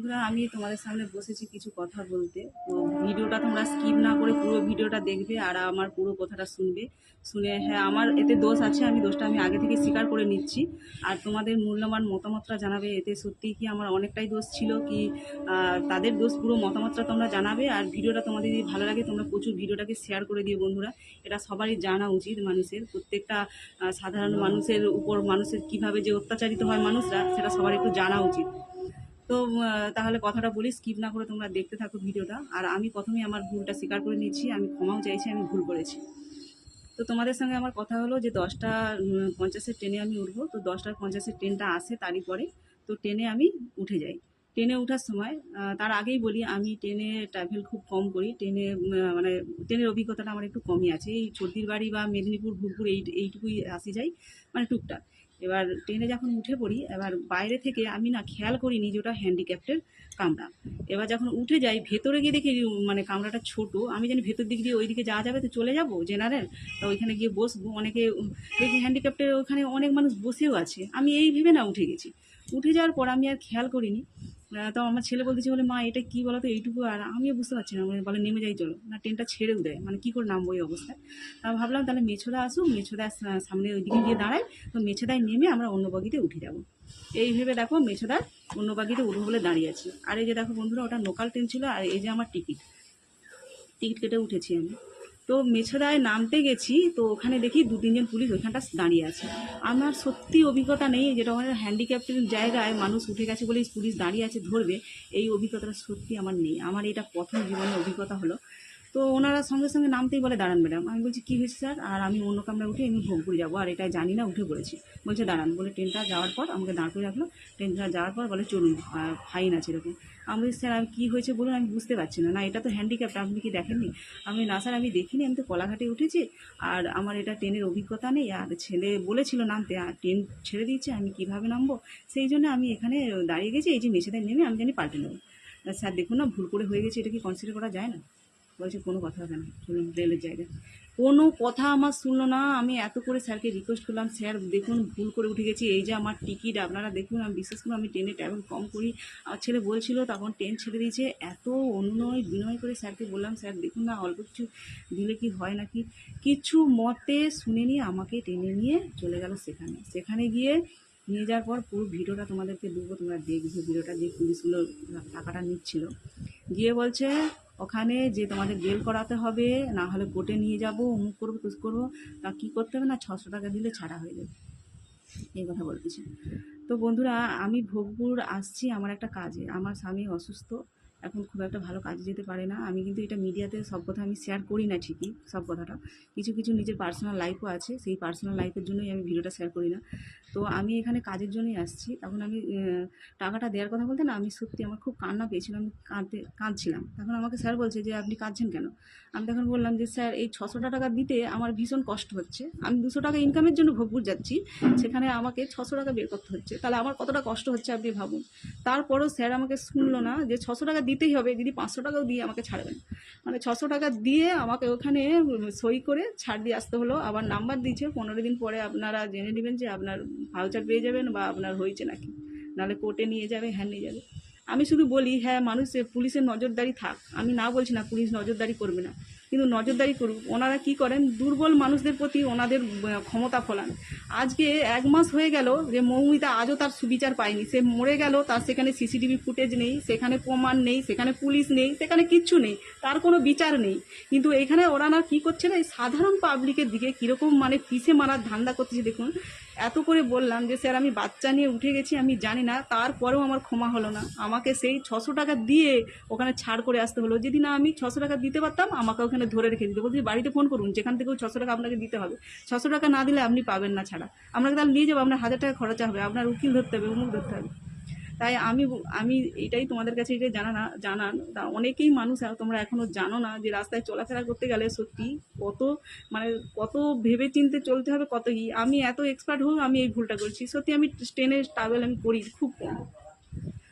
বন্ধুরা, আমি তোমাদের সামনে বসেছি কিছু কথা বলতে। তো ভিডিওটা তোমরা স্কিপ না করে পুরো ভিডিওটা দেখবে আর আমার পুরো কথাটা শুনবে। শুনে হ্যাঁ আমার এতে দোষ আছে, আমি দোষটা আমি আগে থেকে স্বীকার করে নিচ্ছি। আর তোমাদের মূল্যবান মতামতটা জানাবে, এতে সত্যিই কি আমার অনেকটাই দোষ ছিল কি তাদের দোষ পুরো মতামতটা তোমরা জানাবে। আর ভিডিওটা তোমাদের যদি ভালো লাগে, তোমরা প্রচুর ভিডিওটাকে শেয়ার করে দিও বন্ধুরা। এটা সবারই জানা উচিত মানুষের। প্রত্যেকটা সাধারণ মানুষের উপর মানুষের কীভাবে যে অত্যাচারিত হয় মানুষরা, সেটা সবার একটু জানা উচিত। তো তাহলে কথাটা বলি স্কিপ না করে তোমরা দেখতে থাকো ভিডিওটা। আর আমি প্রথমেই আমার ভুলটা স্বীকার করে নিচ্ছি আমি ক্ষমাও চাইছি, আমি ভুল করেছি। তো তোমাদের সঙ্গে আমার কথা হলো যে দশটা পঞ্চাশের ট্রেনে আমি উঠবো, তো দশটার পঞ্চাশের ট্রেনটা আসে তারই পরে তো ট্রেনে আমি উঠে যাই। ট্রেনে ওঠার সময় তার আগেই বলি, আমি ট্রেনে ট্রাভেল খুব কম করি ট্রেনে মানে ট্রেনের অভিজ্ঞতাটা আমার একটু কমই আছে। এই চর্দির বাড়ি বা মেদিনীপুর, ভুলপুর এই, এইটুকুই আসি যাই মানে টুকটাক। এবার ট্রেনে যখন উঠে পড়ি, এবার বাইরে থেকে আমি না খেয়াল করিনি যে ওটা হ্যান্ডিক্যাপ্টের কামরা। এবার যখন উঠে যাই, ভেতরে গিয়ে দেখি মানে কামরাটা ছোট, আমি জানি ভেতর দিক দিয়ে ওইদিকে যাওয়া যাবে তো চলে যাব জেনারেল তো ওইখানে গিয়ে বসবো, অনেকে দেখি হ্যান্ডিক্যাপ্টের ওখানে অনেক মানুষ বসেও আছে। আমি এই ভেবে না উঠে গেছি। উঠে যাওয়ার পর আমি আর খেয়াল করিনি। তো আমার ছেলে বলতেছে, বলে, মা, এটা কী বলো তো এইটুকু আর আমিও বুঝতে পারছি না। বলে নেমে যাই, চলো। না, ট্রেনটা ছেড়েও দেয়। মানে কী করে নামবো এই অবস্থায়? তা ভাবলাম, তাহলে মেছোদা আসুক, মেছোদা সামনে ওইদিকে গিয়ে দাঁড়ায়। তো মেছোদায় নেমে আমরা অন্য বগিতে উঠে যাব। এই ভেবে দেখো মেছোদার অন্য বাগিতে উঠবো বলে দাঁড়িয়ে আছি। আর এই যে দেখো বন্ধুরা, ওটা লোকাল ট্রেন ছিল, আর এই যে আমার টিকিট টিকিট কেটে উঠেছি আমি। তো মেছেদায় নামতে গেছি, তো ওখানে দেখি দু তিনজন পুলিশ ওইখানটা দাঁড়িয়ে আছে। আমার সত্যি অভিজ্ঞতা নেই যেটা ওখানে হ্যান্ডিক্যাপ্টের জায়গায় মানুষ উঠে গেছে বলেই পুলিশ দাঁড়িয়ে আছে ধরবে, এই অভিজ্ঞতাটা সত্যি আমার নেই। আমার এটা প্রথম জীবনের অভিজ্ঞতা হলো। তো ওনারা সঙ্গে সঙ্গে নামতেই বলে, দাঁড়ান ম্যাডাম। আমি বলছি, কী হয়েছে স্যার? আর আমি অন্য কামরায় উঠে আমি ভোগপুর যাব। আর এটা জানি না, উঠে পড়েছি। বলছে, দাঁড়ান। বলে, ট্রেনটা যাওয়ার পর আমাকে দাঁড় করে রাখল। ট্রেনটা যাওয়ার পর বলে, চলুন ফাইন আছে এরকম। আমি বলছি, স্যার, আমি কী হয়েছে বলুন, আমি বুঝতে পারছি না। না, এটা তো হ্যান্ডিক্যাপ্ট আপনি কি দেখেননি? আমি না স্যার, আমি দেখিনি। আমি তো কলাঘাটে উঠেছি। আর আমার এটা ট্রেনের অভিজ্ঞতা নেই। আর ছেলে বলেছিল নামতে, আর ট্রেন ছেড়ে দিয়েছে, আমি কীভাবে নামবো? সেই জন্য আমি এখানে দাঁড়িয়ে গেছি। এই যে মেছেদায় নেমে আমি জানি পাল্টে নেব। স্যার, দেখুন না, ভুল করে হয়ে গেছে। এটা কি কনসিডার করা যায় না? বলছে, কোনো কথা হবে না চলুন রেলের জায়গায় কোনো কথা আমার শুনলো না। আমি এত করে স্যারকে রিকোয়েস্ট করলাম, স্যার, দেখুন, ভুল করে উঠে গেছি। এই যে আমার টিকিট আপনারা দেখুন, আমি বিশেষ করে আমি ট্রেনে ট্রাভেল কম করি। আমার ছেলে বলছিল, তখন ট্রেন ছেড়ে দিয়েছে। এত অনুনয় বিনয় করে স্যারকে বললাম, স্যার, দেখুন না, অল্প কিছু দিলে কি হয় নাকি? কিছু মতে শুনে নিয়ে আমাকে টেনে নিয়ে চলে গেল সেখানে। সেখানে গিয়ে নিয়ে যাওয়ার পর পুরো ভিডিওটা তোমাদেরকে দেবো, তোমরা দেখবে। ভিডিওটা যে পুলিশগুলো টাকাটা নিচ্ছিল। গিয়ে বলছে ওখানে যে তোমাদের বেল করাতে হবে, না হলে কোর্টে নিয়ে যাব, অমুক করব, তুস করব, তা কী করতে হবে না ছশো টাকা দিলে ছাড়া হয়ে যাবে। এই কথা বলতেছি। তো বন্ধুরা, আমি ভোগপুর আসছি আমার একটা কাজে। আমার স্বামী অসুস্থ। এখন খুব একটা ভালো কাজে যেতে পারে না। আমি কিন্তু এটা মিডিয়াতে সব কথা আমি শেয়ার করি না ঠিকই, সব কথাটা। কিছু কিছু নিজের পার্সোনাল লাইফও আছে, সেই পার্সোনাল লাইফের জন্যই আমি ভিডিওটা শেয়ার করি না। তো আমি এখানে কাজের জন্যই আসছি। তখন আমি টাকাটা দেওয়ার কথা বলতে না, আমি সত্যি আমার খুব কান্না পেয়েছিল, আমি কাঁদতে, কাঁদছিলাম। তখন আমাকে স্যার বলছে যে, আপনি কাঁদছেন কেন? আমি তখন বললাম যে স্যার এই ছশো টাকা দিতে আমার ভীষণ কষ্ট হচ্ছে। আমি দুশো টাকা ইনকামের জন্য ভোগপুর যাচ্ছি, সেখানে আমাকে ছশো টাকা বের করতে হচ্ছে। তাহলে আমার কতটা কষ্ট হচ্ছে আপনি ভাবুন? তারপরও স্যার আমাকে শুনলো না যে, ছশো টাকা দিতেই হবে যদি পাঁচশো টাকাও দিয়ে আমাকে ছাড়বেন। মানে ছশো টাকা দিয়ে আমাকে ওখানে সই করে ছাড় দিয়ে আসতে হলো। আবার নাম্বার দিয়েছে, পনেরো দিন পরে আপনারা জেনে নেবেন যে আপনার ভাউচার পেয়ে যাবেন বা আপনার হয়েছে নাকি। নাহলে কোর্টে নিয়ে যাবে হ্যাঁ নিয়ে যাবে। আমি শুধু বলি হ্যাঁ মানুষের পুলিশের নজরদারি থাক। আমি না বলছি না পুলিশ নজরদারি করবে না। কিন্তু নজরদারি করুক, ওনারা কি করেন? দুর্বল মানুষদের প্রতি ওনাদের ক্ষমতা ফলান। আজকে এক মাস হয়ে গেল যে মৌমিতা আজও তার সুবিচার পায়নি। সে মরে গেল, তার সেখানে সিসিটিভি ফুটেজ নেই, সেখানে প্রমাণ নেই, সেখানে পুলিশ নেই, সেখানে কিচ্ছু নেই, তার কোনো বিচার নেই। কিন্তু এখানে ওরা না কী করছে না, এই সাধারণ পাবলিকের দিকে কীরকম মানে পিছে মারার ধান্দা করতেছে দেখুন। এত করে বললাম যে, স্যার, আমি বাচ্চা নিয়ে উঠে গেছি, আমি জানি না, তারপরেও আমার ক্ষমা হলো না। আমাকে সেই ছশো টাকা দিয়ে ওখানে ছাড় করে আসতে হলো। যদি না আমি ছশো টাকা দিতে পারতাম, আমাকে ওখানে ধরে রেখে দিতে। বলছি, বাড়িতে ফোন করুন, যেখান থেকেও ছশো টাকা আপনাকে দিতে হবে। ছশো টাকা না দিলে আপনি পাবেন না ছাড়া। আপনাকে তাহলে নিয়ে যাব, আপনার হাজার টাকা খরচা হবে, আপনার উকিল ধরতে হবে, অমুক ধরতে হবে। তাই আমি আমি এটাই তোমাদের কাছে এটাই জানা না জানান। তা অনেকেই মানুষ তোমরা এখনও জানো না যে রাস্তায় চলাফেরা করতে গেলে সত্যি কত মানে কত ভেবে চিনতে চলতে হবে, কত কি আমি এত এক্সপার্ট হোক আমি এই ভুলটা করছি। সত্যি আমি ট্রেনে ট্রাভেল আমি করি খুব কম।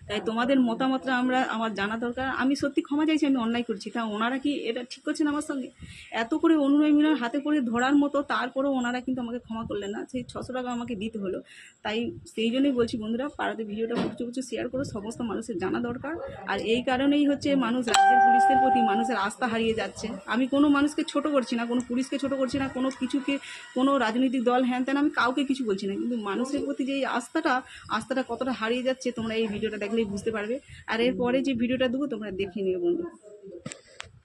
তাই তোমাদের মতামতটা আমরা, আমার জানা দরকার। আমি সত্যি ক্ষমা চাইছি, আমি অন্যায় করছি। তা ওনারা কি এটা ঠিক করছেন আমার সঙ্গে? এত করে অনুনয় মিলন হাতে করে ধরার মতো, তারপরেও ওনারা কিন্তু আমাকে ক্ষমা করলেন না। সেই ছশো টাকা আমাকে দিতে হলো। তাই সেই জন্যই বলছি বন্ধুরা, পাড়াতে ভিডিওটা কিছু কিছু শেয়ার করো, সমস্ত মানুষের জানা দরকার। আর এই কারণেই হচ্ছে মানুষ রাজ্যের পুলিশের প্রতি মানুষের আস্থা হারিয়ে যাচ্ছে। আমি কোনো মানুষকে ছোট করছি না, কোনো পুলিশকে ছোট করছি না, কোনো কিছুকে, কোনো রাজনৈতিক দল, হ্যান ত্যান আমি কাউকে কিছু বলছি না। কিন্তু মানুষের প্রতি যে এই আস্থাটা আস্থাটা কতটা হারিয়ে যাচ্ছে তোমরা এই ভিডিওটা তাহলেই বুঝতে পারবে। আর এরপরে যে ভিডিওটা দেবো তোমরা দেখে নিও বন্ধু।